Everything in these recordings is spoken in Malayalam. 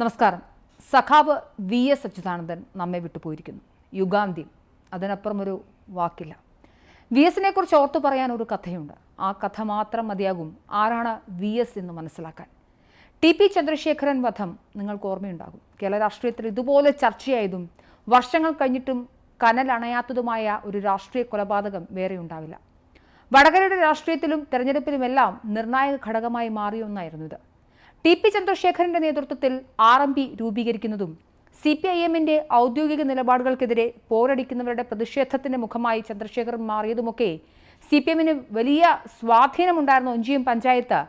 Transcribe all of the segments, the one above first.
നമസ്കാരം. സഖാവ് വി എസ് അച്യുതാനന്ദൻ നമ്മെ വിട്ടുപോയിരിക്കുന്നു യുഗാന്ത്യം. അതിനപ്പുറം ഒരു വാക്കില്ല. വി എസിനെ കുറിച്ച് ഓർത്തു പറയാൻ ഒരു കഥയുണ്ട്. ആ കഥ മാത്രം മതിയാകും. ആരാണ് വി എസ് എന്ന് മനസ്സിലാക്കാൻ? ടി പി ചന്ദ്രശേഖരൻ വധം നിങ്ങൾക്ക് ഓർമ്മയുണ്ടാകും. കേരള രാഷ്ട്രീയത്തിൽ ഇതുപോലെ ചർച്ചയായതും വർഷങ്ങൾ കഴിഞ്ഞിട്ടും കനലണയാത്തതുമായ ഒരു രാഷ്ട്രീയ കൊലപാതകം വേറെ ഉണ്ടാവില്ല. വടകരയുടെ രാഷ്ട്രീയത്തിലും തെരഞ്ഞെടുപ്പിലുമെല്ലാം നിർണായക ഘടകമായി മാറിയൊന്നായിരുന്നു ഇത്. ടി പി ചന്ദ്രശേഖരന്റെ നേതൃത്വത്തിൽ ആർ എം പി രൂപീകരിക്കുന്നതും സി പി ഐ എമ്മിന്റെ ഔദ്യോഗിക നിലപാടുകൾക്കെതിരെ പോരടിക്കുന്നവരുടെ പ്രതിഷേധത്തിന്റെ മുഖമായി ചന്ദ്രശേഖർ മാറിയതുമൊക്കെ സി പി എമ്മിന് വലിയ സ്വാധീനമുണ്ടായിരുന്ന ഒഞ്ചിയം പഞ്ചായത്ത്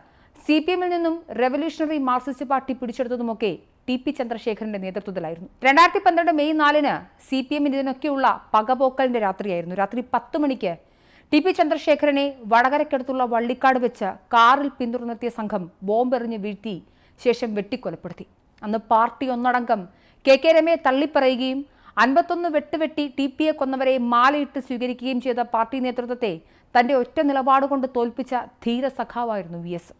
സി പി എമ്മിൽ നിന്നും റെവല്യൂഷണറി മാർക്സിസ്റ്റ് പാർട്ടി പിടിച്ചെടുത്തതുമൊക്കെ ടി പി ചന്ദ്രശേഖരന്റെ നേതൃത്വത്തിലായിരുന്നു. രണ്ടായിരത്തി പന്ത്രണ്ട് മെയ് നാലിന് സി പി എമ്മിന് ഇതിനൊക്കെയുള്ള പകപോക്കലിന്റെ രാത്രിയായിരുന്നു. രാത്രി പത്ത് മണിക്ക് ടി പി ചന്ദ്രശേഖരനെ വടകരയ്ക്കടുത്തുള്ള വള്ളിക്കാട് വെച്ച് കാറിൽ പിന്തുടർന്നെത്തിയ സംഘം ബോംബെറിഞ്ഞ് വീഴ്ത്തി ശേഷം വെട്ടിക്കൊലപ്പെടുത്തി. അന്ന് പാർട്ടി ഒന്നടങ്കം കെ കെ രമയെ തള്ളിപ്പറയുകയും അൻപത്തൊന്ന് വെട്ടുവെട്ടി ടി പി എ കൊന്നവരെ മാലയിട്ട് സ്വീകരിക്കുകയും ചെയ്ത പാർട്ടി നേതൃത്വത്തെ തന്റെ ഒറ്റ നിലപാട് കൊണ്ട് തോൽപ്പിച്ച ധീര സഖാവായിരുന്നു വി എസ്.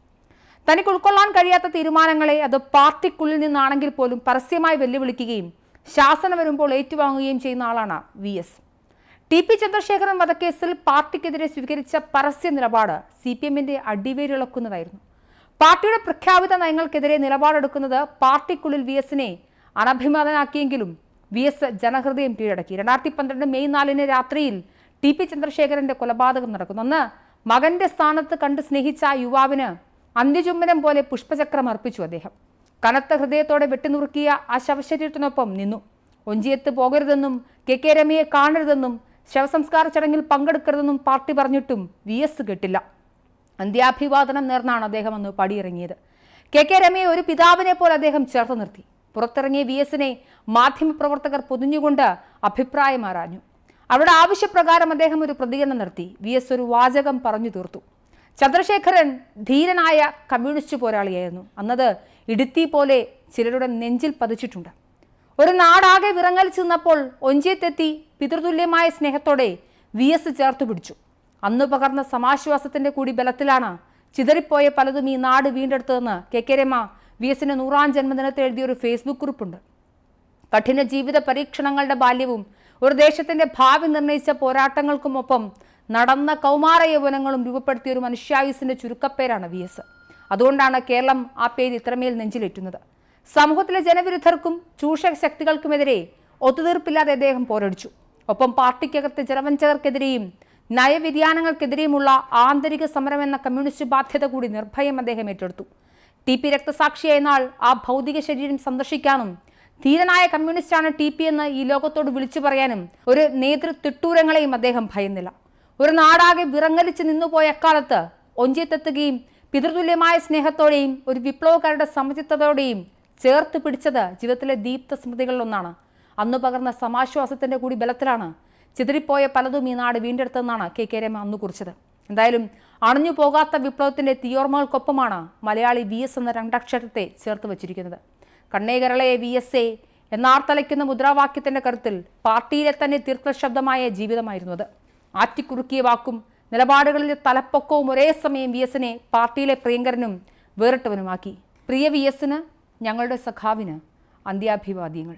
തനിക്ക് ഉൾക്കൊള്ളാൻ കഴിയാത്ത തീരുമാനങ്ങളെ അത് പാർട്ടിക്കുള്ളിൽ നിന്നാണെങ്കിൽ പോലും പരസ്യമായി വെല്ലുവിളിക്കുകയും ശാസനം വരുമ്പോൾ ഏറ്റുവാങ്ങുകയും ചെയ്യുന്ന ആളാണ് V S. T P Chandrasekharan വധക്കേസിൽ പാർട്ടിക്കെതിരെ സ്വീകരിച്ച പരസ്യ നിലപാട് സി പി എമ്മിന്റെ അടിവേരിളക്കുന്നതായിരുന്നു. പാർട്ടിയുടെ പ്രഖ്യാപിത നയങ്ങൾക്കെതിരെ നിലപാടെടുക്കുന്നത് പാർട്ടിക്കുള്ളിൽ വി എസിനെ അനഭിമതനാക്കിയെങ്കിലും വി എസ് ജനഹൃദയം കീഴടക്കി. രണ്ടായിരത്തി പന്ത്രണ്ട് മെയ് നാലിന് രാത്രിയിൽ ടി പി ചന്ദ്രശേഖരന്റെ കൊലപാതകം നടക്കുന്നു. അന്ന് മകന്റെ സ്ഥാനത്ത് കണ്ട് സ്നേഹിച്ച യുവാവിന് അന്ത്യചുംബനം പോലെ പുഷ്പചക്രം അർപ്പിച്ചു അദ്ദേഹം. കനത്ത ഹൃദയത്തോടെ വെട്ടിനുറുക്കിയ ആ ശവശരീരത്തിനൊപ്പം നിന്നു. ഒഞ്ചിയത്ത് പോകരുതെന്നും കെ കെ രമയെ കാണരുതെന്നും ശവസംസ്കാര ചടങ്ങിൽ പങ്കെടുക്കരുതെന്നും പാർട്ടി പറഞ്ഞിട്ടും വി എസ് കെട്ടില്ല. അന്ത്യാഭിവാദനം നേർന്നാണ് അദ്ദേഹം അന്ന് പടിയിറങ്ങിയത്. കെ കെ രമയെ ഒരു പിതാവിനെ പോലെ അദ്ദേഹം ചേർത്ത് നിർത്തി. പുറത്തിറങ്ങിയ വി എസിനെ മാധ്യമപ്രവർത്തകർ പൊതിഞ്ഞുകൊണ്ട് അഭിപ്രായം ആരാഞ്ഞു. അവരുടെ ആവശ്യപ്രകാരം അദ്ദേഹം ഒരു പ്രതികരണം നടത്തി. വി എസ് ഒരു വാചകം പറഞ്ഞു തീർത്തു. ചന്ദ്രശേഖരൻ ധീരനായ കമ്മ്യൂണിസ്റ്റ് പോരാളിയായിരുന്നു. അന്നത് ഇടുത്തി പോലെ ചിലരുടെ നെഞ്ചിൽ പതിച്ചിട്ടുണ്ട്. ഒരു നാടാകെ വിറങ്ങലിച്ചു നിന്നപ്പോൾ ഒഞ്ചിയത്തെത്തി പിതൃതുല്യമായ സ്നേഹത്തോടെ വി എസ് ചേർത്തു പിടിച്ചു. അന്ന് പകർന്ന സമാശ്വാസത്തിന്റെ കൂടി ബലത്തിലാണ് ചിതറിപ്പോയ പലതും ഈ നാട് വീണ്ടെടുത്തതെന്ന് കെ കെ രമ വി എസിന്റെ നൂറാം ജന്മദിനത്തിൽ എഴുതിയ ഒരു ഫേസ്ബുക്ക് കുറിപ്പുണ്ട്. കഠിന ജീവിത പരീക്ഷണങ്ങളുടെ ബാല്യവും ഒരു ദേശത്തിന്റെ ഭാവി നിർണയിച്ച പോരാട്ടങ്ങൾക്കുമൊപ്പം നടന്ന കൗമാര യൗവനങ്ങളും രൂപപ്പെടുത്തിയ ഒരു മനുഷ്യായുസിന്റെ ചുരുക്കപ്പേരാണ് വി എസ്. അതുകൊണ്ടാണ് കേരളം ആ പേര് ഇത്രമേൽ നെഞ്ചിലേറ്റുന്നത്. സമൂഹത്തിലെ ജനവിരുദ്ധർക്കും ചൂഷക ശക്തികൾക്കുമെതിരെ ഒത്തുതീർപ്പില്ലാതെ അദ്ദേഹം പോരടിച്ചു. ഒപ്പം പാർട്ടിക്കകത്തെ ജലവഞ്ചകർക്കെതിരെയും നയവ്യതിയാനങ്ങൾക്കെതിരെയുമുള്ള ആന്തരിക സമരം എന്ന കമ്മ്യൂണിസ്റ്റ് ബാധ്യത കൂടി നിർഭയം അദ്ദേഹം ഏറ്റെടുത്തു. ടി പി രക്തസാക്ഷിയായ നാൾ ആ ഭൗതിക ശരീരം സന്ദർശിക്കാനും ധീരനായ കമ്മ്യൂണിസ്റ്റാണ് ടി പി എന്ന് ഈ ലോകത്തോട് വിളിച്ചു പറയാനും ഒരു നേതൃത്വട്ടൂരങ്ങളെയും അദ്ദേഹം ഭയന്നില്ല. ഒരു നാടാകെ വിറങ്ങലിച്ച് നിന്നുപോയ അക്കാലത്ത് ഒഞ്ചിയത്തെത്തുകയും പിതൃതുല്യമായ സ്നേഹത്തോടെയും ഒരു വിപ്ലവക്കാരുടെ സമചിത്തതയോടെയും ചേർത്ത് പിടിച്ചത് ജീവിതത്തിലെ ദീപ്ത സ്മൃതികളിലൊന്നാണ്. അന്ന് പകർന്ന സമാശ്വാസത്തിന്റെ കൂടി ബലത്തിലാണ് ചിതറിപ്പോയ പലതും ഈ നാട് വീണ്ടെടുത്തെന്നാണ് കെ കെ രമ അന്ന് കുറിച്ചത്. എന്തായാലും അണഞ്ഞു പോകാത്ത വിപ്ലവത്തിന്റെ തീയോർമകൾക്കൊപ്പമാണ് മലയാളി വി എസ് എന്ന രണ്ടക്ഷരത്തെ ചേർത്ത് വച്ചിരിക്കുന്നത്. കണ്ണേകരളയെ വി എസ് എ എന്നാർത്തലയ്ക്കുന്ന മുദ്രാവാക്യത്തിന്റെ കരുത്തിൽ പാർട്ടിയിലെ തന്നെ തീർത്ഥശബ്ദമായ ജീവിതമായിരുന്നു അത് ആറ്റിക്കുറുക്കിയ വാക്കും നിലപാടുകളിലെ തലപ്പൊക്കവും ഒരേ സമയം വി എസിനെ പാർട്ടിയിലെ പ്രിയങ്കരനും വേറിട്ടവനുമാക്കി. പ്രിയ വി എസിന് ഞങ്ങളുടെ സഖാവിന് അന്ത്യാഭിവാദ്യങ്ങൾ.